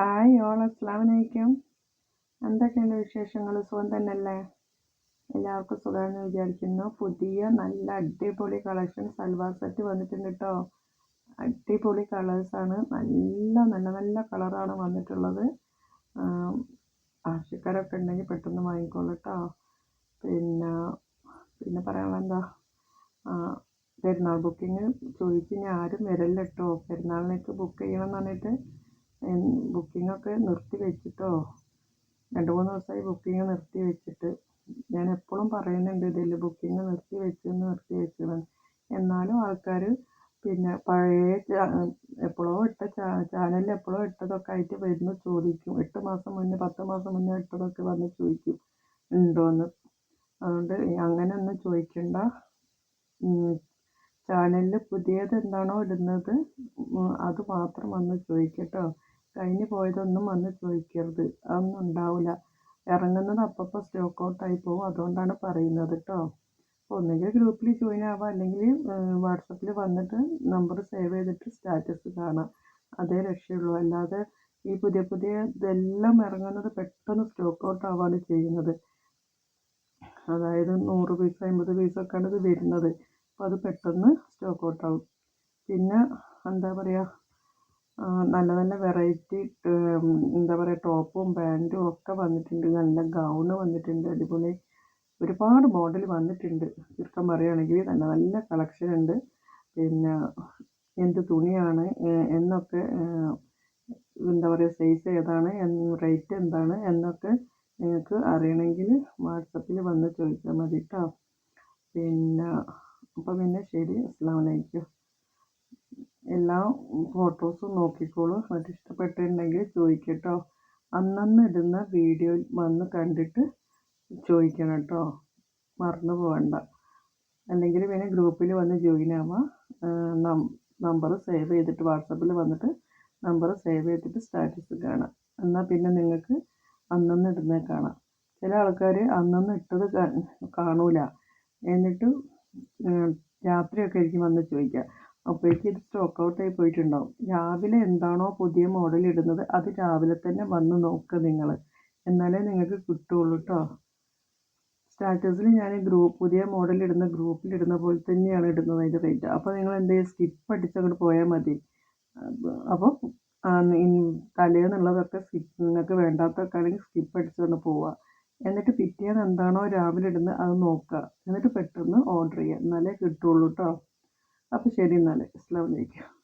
Hi all അസ്സലാമു അലൈക്കും എന്തൊക്കെയുണ്ട് വിശേഷങ്ങൾ? സുഖം തന്നെയല്ലേ? എല്ലാവർക്കും സുഖമെന്ന് വിചാരിക്കുന്നു. പുതിയ നല്ല അടിപൊളി കളക്ഷൻ സൽവാർ സെറ്റ് വന്നിട്ടുണ്ട് കേട്ടോ അടിപൊളി കളേഴ്സാണ് നല്ല നല്ല നല്ല കളറാണ് വന്നിട്ടുള്ളത്. ആവശ്യക്കാരൊക്കെ ഉണ്ടെങ്കിൽ പെട്ടെന്ന് വാങ്ങിക്കോളൂ കേട്ടോ പിന്നെ പിന്നെ പറയാനുള്ള എന്താ? പെരുന്നാൾ ബുക്കിങ് ചോദിച്ച് ഇനി ആരും വരല്ലോ പെരുന്നാളിനേക്ക് ബുക്ക് ചെയ്യണം എന്ന് പറഞ്ഞിട്ട് ബുക്കിങ്ങൊക്കെ നിർത്തി വെച്ചിട്ടോ? രണ്ട് മൂന്ന് ദിവസമായി ബുക്കിംഗ് നിർത്തി വെച്ചിട്ട്. ഞാൻ എപ്പോഴും പറയുന്നുണ്ട് ഇതിൽ ബുക്കിംഗ് നിർത്തി വെച്ചെന്ന് നിർത്തി വെച്ചെന്ന് എന്നാലും ആൾക്കാർ പിന്നെ പഴയ എപ്പോഴോ ഇട്ട ചാനലിൽ എപ്പോഴോ ഇട്ടതൊക്കെ ആയിട്ട് വരുന്നു ചോദിക്കും. എട്ട് മാസം മുന്നേ പത്ത് മാസം മുന്നേ ഇട്ടതൊക്കെ വന്ന് ചോദിക്കും. ഉണ്ടോയെന്ന് അതുകൊണ്ട് അങ്ങനെ ഒന്നും ചോദിക്കണ്ട ചാനലിൽ പുതിയത് എന്താണോ ഇടുന്നത് അത് മാത്രം വന്ന് ചോദിക്കട്ടോ. കഴിഞ്ഞ് പോയതൊന്നും വന്ന് ചോദിക്കരുത്. അതൊന്നും ഉണ്ടാവില്ല ഇറങ്ങുന്നത് അപ്പപ്പോൾ സ്റ്റോക്ക് ഔട്ടായി പോകും അതുകൊണ്ടാണ് പറയുന്നത് കേട്ടോ ഒന്നുകിൽ ഗ്രൂപ്പിൽ ജോയിൻ ആവാം. അല്ലെങ്കിൽ വാട്സപ്പിൽ വന്നിട്ട് നമ്പർ സേവ് ചെയ്തിട്ട് സ്റ്റാറ്റസ് കാണാം. അതേ രക്ഷയുള്ളൂ അല്ലാതെ ഈ പുതിയ പുതിയ ഇതെല്ലാം ഇറങ്ങുന്നത് പെട്ടെന്ന് സ്റ്റോക്ക് ഔട്ട് ആവാണ് ചെയ്യുന്നത്. അതായത് നൂറ് പീസ് അമ്പത് പീസൊക്കെയാണ് ഇത് വരുന്നത്. അപ്പോൾ അത് പെട്ടെന്ന് സ്റ്റോക്ക് ഔട്ട് ആവും. പിന്നെ എന്താ പറയുക നല്ല നല്ല വെറൈറ്റി എന്താ പറയുക ടോപ്പും പാന്റും ഒക്കെ വന്നിട്ടുണ്ട്. നല്ല ഗൗണ് വന്നിട്ടുണ്ട്. അതുപോലെ ഒരുപാട് മോഡൽ വന്നിട്ടുണ്ട്. ചുരുക്കം പറയുകയാണെങ്കിൽ നല്ല നല്ല കളക്ഷൻ ഉണ്ട്. പിന്നെ എന്ത് തുണിയാണ് എന്നൊക്കെ എന്താ പറയുക സൈസ് ഏതാണ് റേറ്റ് എന്താണ് എന്നൊക്കെ നിങ്ങൾക്ക് അറിയണമെങ്കിൽ വാട്സപ്പിൽ വന്ന് ചോദിച്ചാൽ മതി കേട്ടോ പിന്നെ അപ്പോൾ പിന്നെ ശരി. അസ്സാം വലൈക്കും എല്ലാ ഫോട്ടോസും നോക്കിക്കോളൂ. എന്നിട്ട് ഇഷ്ടപ്പെട്ടിട്ടുണ്ടെങ്കിൽ ചോദിക്കട്ടോ. അന്നന്ന് ഇടുന്ന വീഡിയോ വന്ന് കണ്ടിട്ട് ചോദിക്കണം കേട്ടോ മറന്നു പോകണ്ട അല്ലെങ്കിൽ പിന്നെ ഗ്രൂപ്പിൽ വന്ന് ജോയിൻ ആവാം. നമ്പർ സേവ് ചെയ്തിട്ട് വാട്സപ്പിൽ വന്നിട്ട് നമ്പർ സേവ് ചെയ്തിട്ട് സ്റ്റാറ്റസ് കാണാം. എന്നാൽ പിന്നെ നിങ്ങൾക്ക് അന്നന്ന് ഇടുന്നത് കാണാം. ചില ആൾക്കാർ അന്നന്ന് ഇട്ടത് കാണൂല. എന്നിട്ട് രാത്രിയൊക്കെ ആയിരിക്കും വന്ന് ചോദിക്കുക അപ്പോഴേക്കും ഇത് സ്റ്റോക്ക് ആയി പോയിട്ടുണ്ടാവും. രാവിലെ എന്താണോ പുതിയ മോഡൽ ഇടുന്നത് അത് രാവിലെ തന്നെ വന്ന് നോക്കുക നിങ്ങൾ എന്നാലേ നിങ്ങൾക്ക് കിട്ടുള്ളൂ കേട്ടോ സ്റ്റാറ്റസിൽ ഞാൻ ഗ്രൂപ്പ് പുതിയ മോഡൽ ഇടുന്ന ഗ്രൂപ്പിൽ ഇടുന്ന പോലെ തന്നെയാണ് ഇടുന്നത് അതിന്റെ റേറ്റ് അപ്പോൾ നിങ്ങൾ എന്ത് ചെയ്യുക സ്കിപ്പ് അടിച്ച് അങ്ങോട്ട് പോയാൽ മതി. അപ്പോൾ തലേന്നുള്ളതൊക്കെ സ്കിപ്പ് നിങ്ങൾക്ക് വേണ്ടാത്തൊക്കെ ആണെങ്കിൽ സ്കിപ്പ് അടിച്ചുകൊണ്ട് പോവുക. എന്നിട്ട് പിറ്റേന്ന് എന്താണോ രാവിലെ ഇടുന്നത് അത് നോക്കുക. എന്നിട്ട് പെട്ടെന്ന് ഓർഡർ ചെയ്യുക. എന്നാലേ കിട്ടുള്ളൂ കേട്ടോ അപ്പോൾ ശരി എന്നാൽ അസ്സാം വലൈക്കും